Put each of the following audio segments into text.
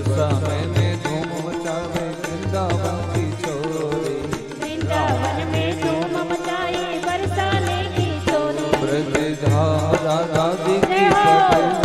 बरसा मैंने धूम मचावे वृंदावन की छोरी वृंदावन में धूम मचाए बरसाने की छोरी ब्रज राधा दी की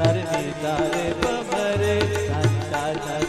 सा तारे बबरे सा